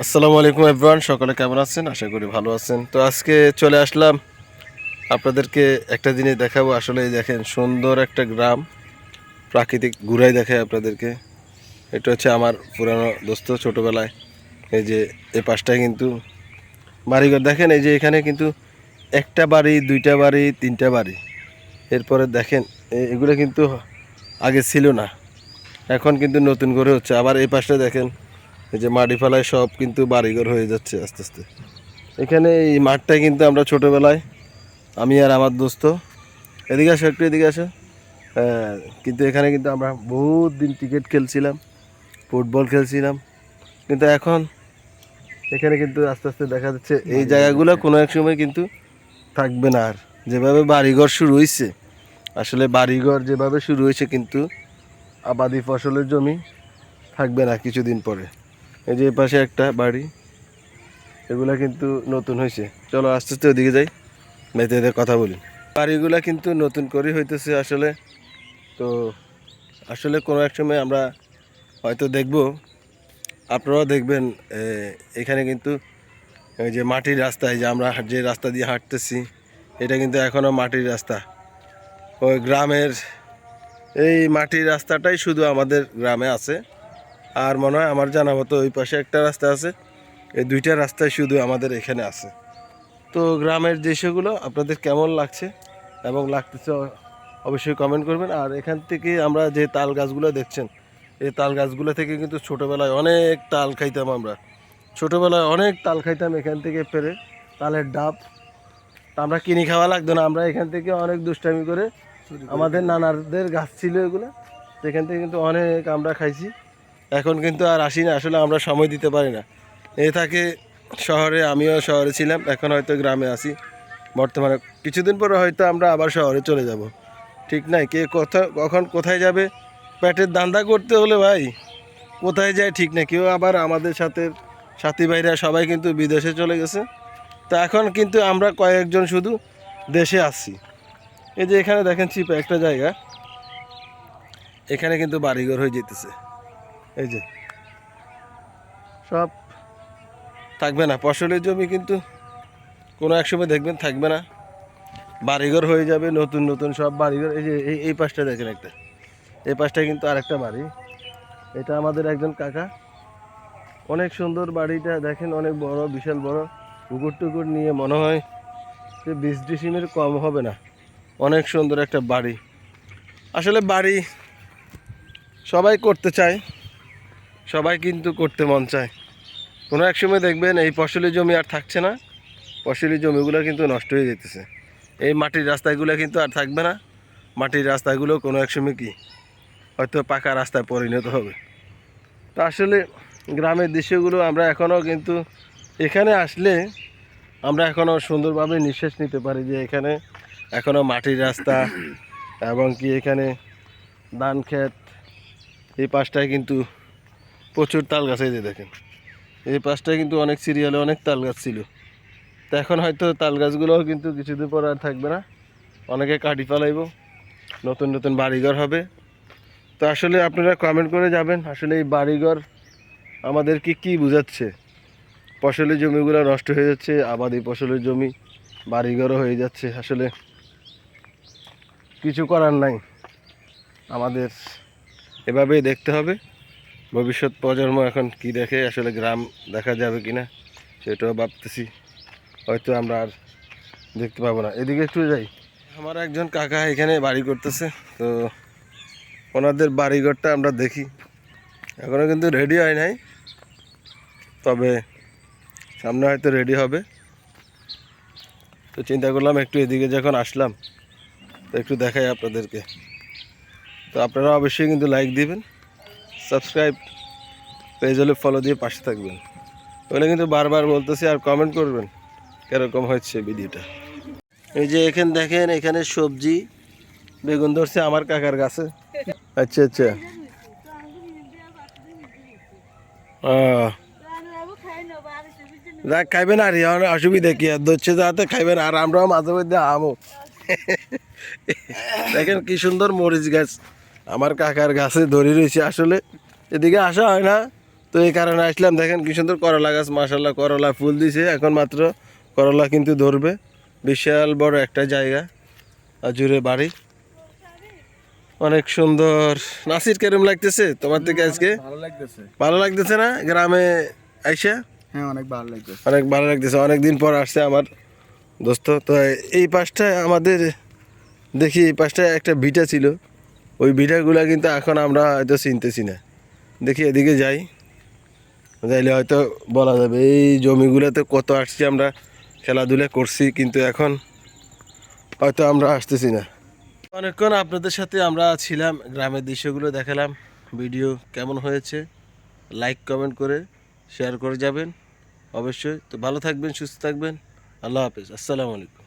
আসসালামু আলাইকুম এভরিওয়ান সকলে কেমন আছেন? আশা করি ভালো আছেন। তো আজকে চলে আসলাম আপনাদেরকে একটা জিনিস দেখাবো। আসলে দেখেন, সুন্দর একটা গ্রাম, প্রাকৃতিক ঘুরাই দেখায় আপনাদেরকে। এটা হচ্ছে আমার পুরানো দোস্ত ছোটোবেলায়। এই যে এই পাশটায় কিন্তু বাড়িঘর। দেখেন, এই যে এখানে কিন্তু একটা বাড়ি, দুইটা বাড়ি, তিনটা বাড়ি। এরপরে দেখেন, এ- এগুলো কিন্তু আগে ছিল না। এখন কিন্তু নতুন করে হচ্ছে। আবার এই পাশটা দেখেন এই যে মাটি ফেলায় সব কিন্তু বাড়িঘর হয়ে যাচ্ছে আস্তে আস্তে। এখানে এই মাঠটায় কিন্তু আমরা ছোটোবেলায় আমি আর আমার দোস্ত। এদিকে আসো একটু এদিকে আসো। হ্যাঁ, কিন্তু এখানে কিন্তু আমরা বহুত দিন ক্রিকেট খেলছিলাম ফুটবল খেলছিলাম। কিন্তু এখন এখানে কিন্তু আস্তে আস্তে দেখা যাচ্ছে এই জায়গাগুলো কোনো এক সময় কিন্তু থাকবে না আর। যেভাবে বাড়িঘর শুরু হয়েছে আসলে বাড়িঘর যেভাবে শুরু হয়েছে কিন্তু আবাদি ফসলের জমি থাকবে না কিছুদিন পরে। এই যে পাশে একটা বাড়ি, এগুলা কিন্তু নতুন হয়েছে চলো আস্তে আস্তে ওদিকে যাই মেতে এদের কথা বলি। বাড়িগুলা কিন্তু নতুন করেই হইতেছে আসলে। তো আসলে কোনো এক সময় আমরা হয়তো দেখব, আপনারাও দেখবেন এখানে কিন্তু যে মাটির রাস্তা, এই যে আমরা যে রাস্তা দিয়ে হাঁটতেছি, এটা কিন্তু এখনও মাটির রাস্তা। ওই গ্রামের এই মাটির রাস্তাটাই শুধু আমাদের গ্রামে আছে। আর মনে হয় আমার জানা মতো ওই পাশে একটা রাস্তা আছে। এই দুইটা রাস্তায় শুধু আমাদের এখানে আছে। তো গ্রামের দৃশ্যগুলো আপনাদের কেমন লাগছে এবং লাগতেছে অবশ্যই কমেন্ট করবেন। আর এখান থেকে আমরা যে তাল গাছগুলো দেখছেন এই তাল গাছগুলো থেকে কিন্তু ছোটোবেলায় অনেক তাল খাইতাম আমরা। ছোটোবেলায় অনেক তাল খাইতাম এখান থেকে পেরে তালের ডাব। তা আমরা কিনে খাওয়া লাগতো না আমরা এখান থেকে অনেক দুষ্টামি করে আমাদের নানাদের গাছ ছিল এগুলো। সেখান থেকে কিন্তু অনেক আমরা খাইছি। এখন কিন্তু আর আসি না, আসলে আমরা সময় দিতে পারি না। এ থাকে শহরে, আমিও শহরে ছিলাম, এখন হয়তো গ্রামে আছি। বর্তমানে কিছুদিন পরে হয়তো আমরা আবার শহরে চলে যাব। ঠিক নাই? কে কোথা, কখন কোথায় যাবে? পেটের দান্দা করতে হলে ভাই, কোথায় যায় ঠিক না কেউ আবার আমাদের সাথে, সাথী ভাইরা সবাই কিন্তু বিদেশে চলে গেছে। তো এখন কিন্তু আমরা কয়েকজন শুধু দেশে আসছি এই যে এখানে দেখেন চিপে একটা জায়গা। এখানে কিন্তু বাড়িঘর হয়ে যেতেছে। এই যে। সব থাকবে না। ফসলের জমি কিন্তু কোনো এক সময় দেখবেন থাকবে না। বাড়িঘর হয়ে যাবে, নতুন নতুন সব বাড়িঘর। এই যে, এই এই পাশটা দেখেন একটা। এই পাশটা কিন্তু আরেকটা বাড়ি। এটা আমাদের একজন কাকা। অনেক সুন্দর বাড়িটা দেখেন, অনেক বড়, বিশাল বড়। পুকুর টুকুর নিয়ে মনে হয় যে বিশ ডিসিমের কম হবে না। অনেক সুন্দর একটা বাড়ি। আসলে বাড়ি সবাই করতে চায়। সবাই কিন্তু করতে মন চায়। কোনো এক সময় দেখবেন এই ফসলি জমি আর থাকছে না, ফসলি জমিগুলো কিন্তু নষ্ট হয়ে যেতেছে। এই মাটির রাস্তাগুলো কিন্তু আর থাকবে না, মাটির রাস্তাগুলো কোনো এক সময় কি? হয়তো পাকা রাস্তায় পরিণত হবে। তো আসলে গ্রামের দৃশ্যগুলো আমরা এখনও কিন্তু এখানে আসলে আমরা এখনও সুন্দরভাবে নিঃশ্বাস নিতে পারি যে এখানে এখনও মাটির রাস্তা এবং কি এখানে ধান ক্ষেত এই পাশটায় কিন্তু প্রচুর তাল গাছ এই যে দেখেন। এই পাশটায় কিন্তু অনেক সিরিয়ালে অনেক তাল গাছ ছিল। তো এখন হয়তো তাল গাছগুলোও কিন্তু কিছুদিন পর আর থাকবে না। অনেকে কাটি ফেলাইব। নতুন নতুন বাড়িঘর হবে। তো আসলে আপনারা কমেন্ট করে যাবেন, আসলে এই বাড়িঘর আমাদেরকে কি বোঝাচ্ছে? ফসলের জমিগুলো নষ্ট হয়ে যাচ্ছে, আবাদি ফসলের জমি বাড়িঘরও হয়ে যাচ্ছে। আসলে কিছু করার নাই। আমাদের এভাবেই দেখতে হবে। ভবিষ্যৎ প্রজন্ম এখন কি দেখে, আসলে গ্রাম দেখা যাবে কি না সেটাও ভাবতেছি। হয়তো আমরা আর দেখতে পাবো না। এদিকে একটু যাই। আমার একজন কাকা এখানে বাড়ি করতেছে, তো ওনাদের বাড়িঘরটা আমরা দেখি। এখনও কিন্তু রেডি হয় নাই, তবে সামনে হয়তো রেডি হবে। তো চিন্তা করলাম একটু এদিকে যখন আসলাম, তো একটু দেখাই আপনাদেরকে। তো আপনারা অবশ্যই কিন্তু লাইক দিবেন। সাবস্ক্রাইব পেজ হলে ফলো দিয়ে পাশে থাকবেন। ওগুলো কিন্তু বারবার বলতেছি আর কমেন্ট করবেন কীরকম হচ্ছে ভিডিওটা এই যে এখানে দেখেন, এখানে সবজি, বেগুন ধরছে আমার কাকার গাছে। আচ্ছা আচ্ছা। যাক খাইবেন আর অসুবিধা কি? ধরছে যাতে খাইবেন, আর আমরাও মাঝে মধ্যে আমও দেখেন কি সুন্দর মরিচ গাছ। আমার কাকার গাছে ধরে রয়েছে আসলে। এদিকে আসা হয় না। তো এই কারণে আসলাম। দেখেন কি সুন্দর করলা গাছ মাসাল্লাহ করলা ফুল দিছে। এখন মাত্র করলা কিন্তু ধরবে। বিশাল বড় একটা জায়গা আর জুড়ে বাড়ি। অনেক সুন্দর। নাসির কেরম লাগতেছে তোমার থেকে আজকে? ভালো লাগতেছে। ভালো লাগতেছে না গ্রামে আইসা? হ্যাঁ অনেক ভালো লাগতেছে। অনেক ভালো লাগতেছে। অনেক দিন পর আসছে আমার দোস্ত। তো এই পাশটায় আমাদের দেখি এই পাশটায় একটা ভিটা ছিল। ওই ভিটাগুলো কিন্তু এখন আমরা হয়তো চিনতেছি না। দেখি এদিকে যাই। যাইলে হয়তো বলা যাবে, এই জমিগুলোতে কত আসছি আমরা খেলাধুলা করছি, কিন্তু এখন হয়তো আমরা আসতেছি না। অনেকক্ষণ আপনাদের সাথে আমরা ছিলাম, গ্রামের দৃশ্যগুলো দেখালাম। ভিডিও কেমন হয়েছে লাইক কমেন্ট করে শেয়ার করে যাবেন। অবশ্যই, তো ভালো থাকবেন, সুস্থ থাকবেন। আল্লাহ হাফেজ, আসসালামু আলাইকুম।